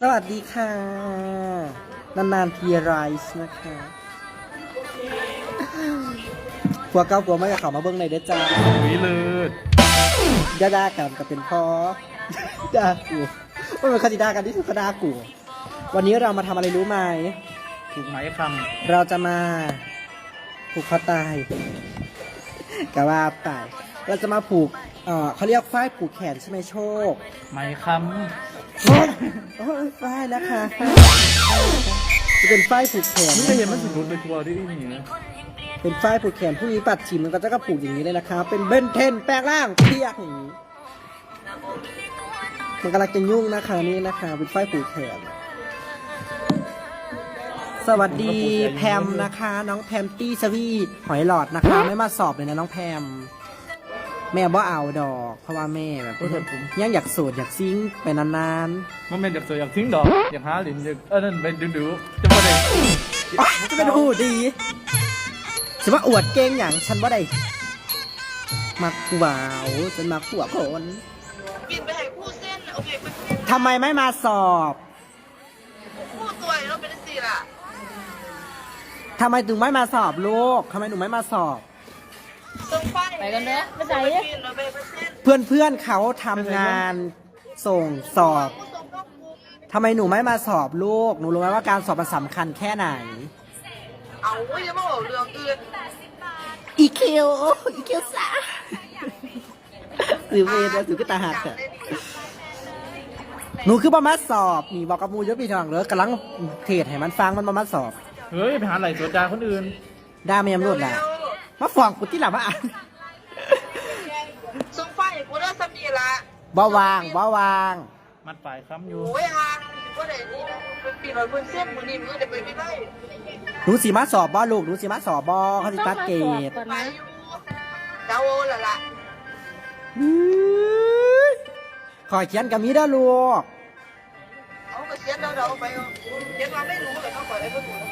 สวัสดีค่ะ นานๆทีไรส์นะคะผัวเก่าผัวไม่กับเขามาเบิ้งในอยเด้อจ้าวิเลิศด่าด่ากันกับเป็นพ่อด่ากูว่าเป็นคดีด่ากันที่สุดก็ด่ากู วันนี้เรามาทำอะไรรู้ไหม ถูกไหมคเราจะมาผูกคอตายกะว่าตาย เราจะมาผูกเอ่อเขาเรียกฝ้ายผูกแขนใช่ไหมโชคำไหมค โอ้ยฝ้ายนะคะจะเป็นฝ้ายผูกแขนำไม่เห็นมันสุดไปทัวร์ด้วยนี่นะเป็นฝ้ายผูกแขนพรุ่งนี้ปัดฉิมมันก็จะก็ผูกอย่างนี้เลยนะคะ เป็นเบนเทนแปลงร่างเพียกอย่างนี้ มันกำลังจะยุ่งนะคะนี่นะคะ เป็นฝ้ายผูกแขน สวัสดีแพมนะคะ น้องแพมตี้สวีหอยหลอดนะคะ ไม่มาสอบเลยนะน้องแพม แม่บ่เอาดอก เพราะว่าแม่แบบยังอยากโสดอยากซิงค์ไปนานมันเป็นอยากสวยอยากทิ้งดอกอยากหาหลินอยากเออนั่นเป็นดูดูๆจะมาได้ๆอ๊ะจะเป็นหูดีฉันว่าอวดเก่งอย่างฉันว่าได้มักกว่าวฉันมักกว่าคนบินไปให้คู่เส้นโอเคมันทำไมไม่มาสอบคู่ตัวเราเป็นสี่ล่ะทำไมถึงไม่มาสอบลูกทำไมหนูไม่มาสอบต้อง ไปไปกันเด้อไปใส่บินเราไปเส้นเพื่อนเพื่อนๆเขาทำงานส่งสอบคู่ตรงก็คุมทำไมหนูไม่มาสอบลูก หนูรู้ไหมว่าการสอบมันสำคัญแค่ไหน เอาไว้จะมาบอกเรื่องอื่นอีคิวอีคิวซ่าสือเวรแล้วสือก็ตาหักอะหนูคือประมาสอบนี่บอกกับหมูเยอะพี่ทองเลยกำลังเทศให้มันฟังมันประมาสอบ เฮ้ยไปหาไหลตัวจาคนอื่นด่าเมียมรวดละ มาฟ้องกูที่หลังมาอ่านซุ้มไฟกูได้สมีละบ่วางบ่วาง มัดปลายคำอยู่โอ้ยฮะว่าไหนนี่นะเป็นปีเราเป็นเส้นมือนี่มือเดี๋ยวไปไม่ได้หนูสีมาสอบบ่ลูกหนูสีมาสอบบ่เขาสิตัดเกรดก่อนไปนะอยู่เดาละล่ะอื้อขอเขียนกับมีได้อลูกเอาไปเสียเดาเดาไปเดี๋ยวเราไม่รู้เลยเขาปล่อยให้พวกห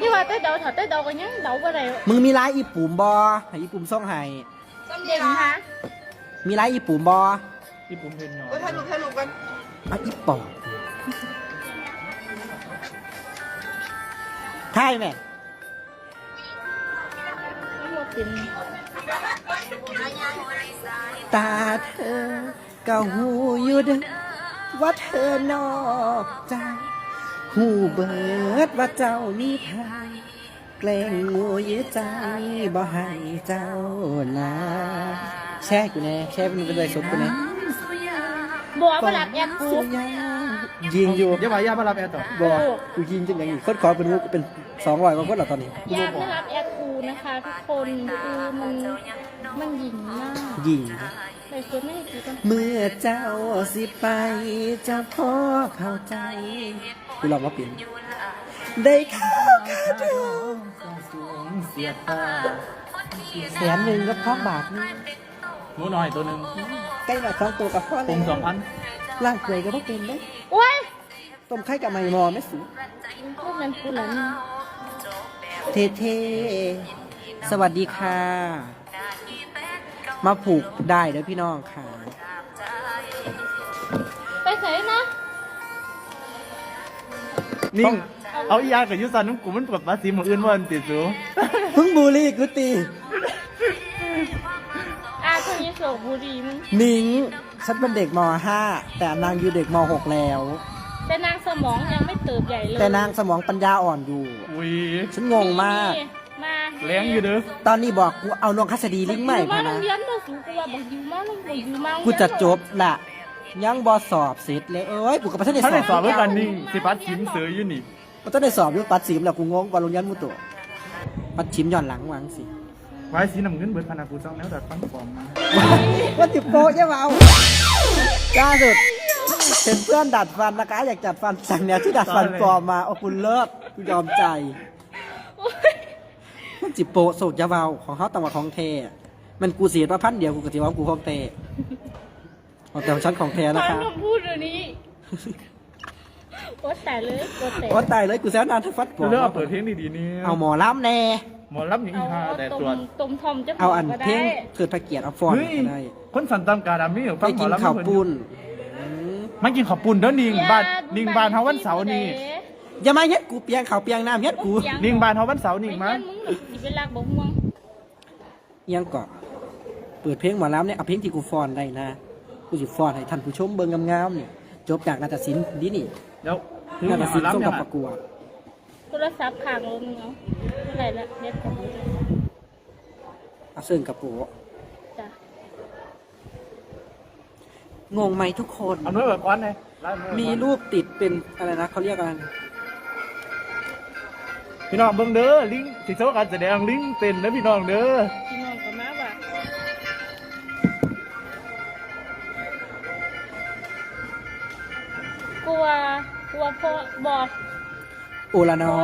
นูนี่ว่าเต้เดาถอดเต้เดากันยังเดาบ่ได้มึงมีไลน์อีปุ่มบ่ให้อีปุ่มส่งให้สมีเด่นละฮะมีไลน์อีปุ่มบ่ที่ผมเห็นหน่อยก็ถ่ายรูปถ่ายรูปกันเอาอีปอบใช่ไหมบ่กินตาเธอก็หูอยู่เด้อว่าเธอนอกใจ หูเบิดว่าเจ้ามีทายแกล้งงูยื้อใจบ่ให้เจ้านาแช่กูแน่แช่เป็นเป็นไรสดกูแน่บัวบ่หลับแอบกูสุยายิงอยู่อย่าว่าอย่ามารับแอร์ต่อบอกกูยิงจังอย่างนี้คนขอเป็นมุกเป็นสองร้อยกว่าคนเหรอตอนนี้ยามไม่รับแอบกูนะคะทุกคนคือมันมันหญิงมากยิงใส่ชุดไม่ให้กูกันเมื่อเจ้าสิไปเจ้าพ่อเข้าใจ กูลองมาเปลี่ยน ได้ข้าวข้าวดูเสียผ้าแสนหนึ่งก็ท้องบาทนึงหมูน้อยตัวหนึ่งใกล้หน่อยสองตัวกับพ่อผเลยมสองพันล่างเกยก็ต้องเป็นได้โอ้ยต้มไข่กับไมมอไม่สูพวกนั้นกูแล้วนี่เท่ๆสวัสดีค่ะ มาผูกได้เด้อพี่น้องค่ะ นิ่ง เอาอียากับยุสันน้องกูมันแบบภาษีหมืออื่นว่าอันติดสูเพิ่งบูลลี่กูตีอาคนนี้โสกบุรีมึงนิงฉันเป็นเด็กม .5 แต่นางอยู่เด็กม .6 แล้ว แต่นางสมองยังไม่เติบใหญ่เลยแต่นางสมองปัญญาอ่อนอยู่ อุ้ยฉันงงมากมาแรงอยู่เด้อตอนนี้บอกกูเอานวงคัสดีลิงก์ใหม่อยู่มาพะโรนะงเรียนมาสูกูว่าบอกอยู่มาโรงเรียนอยู่มาโรงเรียนกูจะจบละ ยังบอสอบเสร็จเลยเอ้ยกูกับประเทศได้ถ้าสได้สออบบเพื่อกันนิ่งสิพัดชิมเสืออยู่นี่ประเทศได้สอบอยู่ปัดสีมแล้วกูงงบอลลงยันมุตัวปัดชิมย้อนหลังวางสิไว้สีน้ำเงินเบิดพนากูจ้องแล้วแต่ฟันฟอมมาว่าติดโปะยังเอาล่าสุดเห็นเพื่อนดัดฟันนะคะอยากจัดฟันสั่งแนวที่ดัดฟันปลอมมาโอ้คุณเลิศกูยอมใจมันจิโปะโศกยาเบาของเขาต่างว่าของเทมันกูเสียมาพันเดียวกูกติว่ากูของเท ของแต่ของฉันของแท้นะฟัคะงคำพูดเดี๋ยวนี้โคตรแต่เลยโคตรแต่โอ้ตายเลยกูแซวนานทัฟัดปลอมเลือกเอาเปิดเพลงดีๆนี่เอาหมอล้ำแน่ หมอรับอย่างเอาอีห้าเอาแต่ตตัวมตมทอมจะเอาอันก็เพลได้งเกิดพระเกียรติเอาฟอนเฮ้ยก็ได้คนสันตามการดามี่ไปกินข้าวปุ้นมมันกินข้าวปุ้นเด้อนิงบ้านนิงบ้านเฮาวันเสาร์นี่อย่ามาเฮ็ดกูเปียงเขาวเปียงน้ำเฮ็ดกูนิงบ้านเฮาวันเสาร์นี่ไม่มางั้นมึงสิเป็นรักบ่ม่วงยังก่อนเปิดเพลงหมอลำเนี่ยเอาเพลงที่กูฟ้อนได้นะ กูสิฟ้อนให้ท่านผู้ชมเบิ่งงามๆนี่จบจากนาฏศิลป์ดีนี่เดี๋ยวถึงนาฏหมศิอลป์ส่งลำยักับงประกวดโทรศัพท์ข้างรถมึงเอาเท่าไหร่ละเด็ดของมึงเอาเสิ่งกับปูจ้ะงงไหมทุกคน เอาหน่วยแบบก้อนเลยไล่หน่วยมีรูปติดเป็นอะไรนะเขาเรียกอะไรนะพี่น้องเบิ่งเด้อลิงสิโซการแสดงลิงเต้นเด้อพี่น้องเด้อ พี่น้องก็มาว่า ลัวกลัวพ่อบอกโอละนอ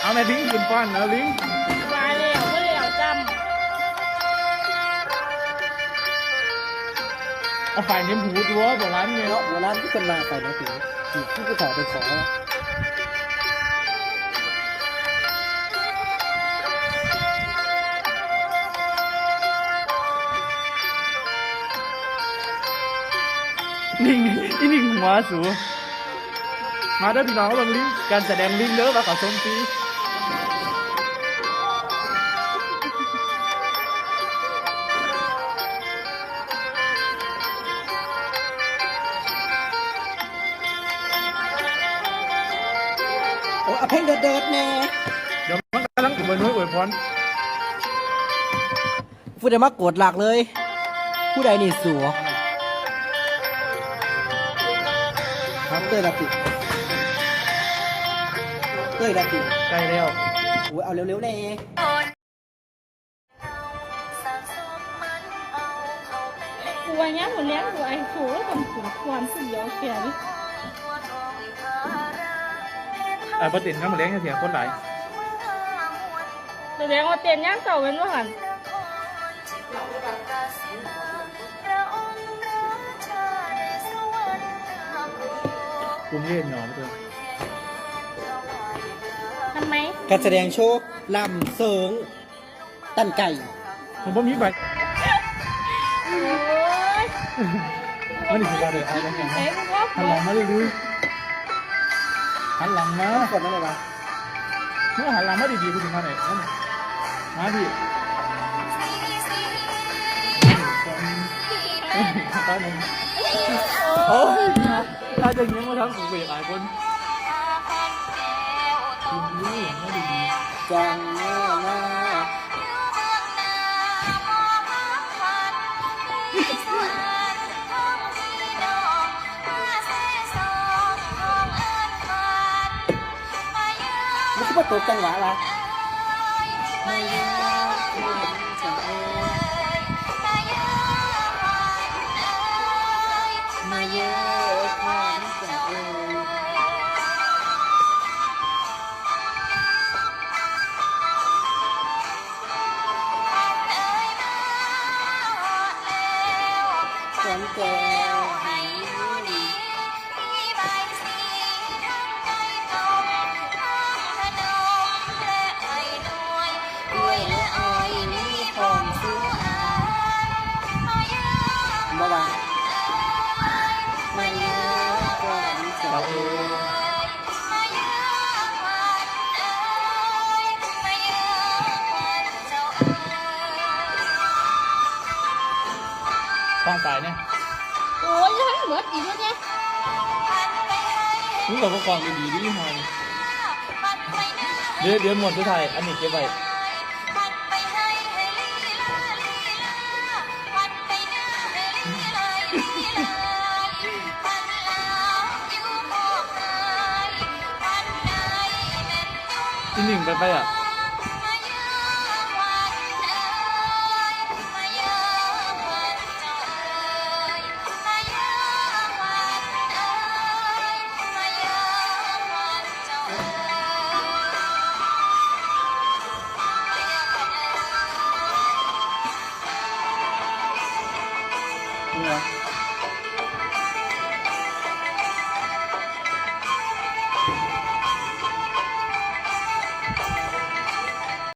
เอาแม่ลิงกินป้อนเอาลิงว่าแล้วก็แล้วจเอาฝ่ายเนี้ยหูตัวโบราณเนี่ย เนาะโบราณที่เป็นมาไปนะถึงที่ที่กูถอไปขอ ลิงอีลิงหัวสู มาเด้อพี่น้องเบิ่งลิงการแสดงลิงเด้อว่าเขาชมฟรีโอ้เอาเพลงเดิดๆแน่เดี๋ยวมันกำลังถึงวันนู้นอวยพรผู้ใดมากดหลักเลย ผู้ใดนี่สัว ยดับปิเต้ยดับปิใกล้แล้วโอ้ยเอาเร็วๆแน่ำกลัวเนี้ยหมดแล้วกลัวไอ้สูแล้วทำขุนความสุดยอดแก่ดิไอ้ประเด็นน้ำมันแรงเสียงคนหลายแสดงว่าเตียนย่างเก่าเป็นว่าหัน กรุงเล่นหนอมตัวทำไมการแสดงโชว์ลำเสิงตั้นไก่ผมบ่มีบัตรโอ้ยมันนี่คืออะไรเอาแล้วกันเอ๊ะมึงว่าหันหลังมาเลยดูหันหลังมากดนั่นเลยวะเมื่อหันหลังมาดีๆกูถึงมาไหนมามาพี่ตาหนึ่งโอ้ย ถ้าจะเงี้ยมาทั้งกูเบียหลายคนนี่ไม่ดีจังแน่นะมันคือประตูจังหวะละาบ้ามาเยอะความจะเอ่ยต้องตายเนี่ยโอ้ยยังเหมือนอีกแล้วเนี่ยรู้แต่ว่าความดีๆดีฮอนเดี๋ยวเดี๋ยวหมดทุกไทยอันนี้เก็บไว้ จริงๆไป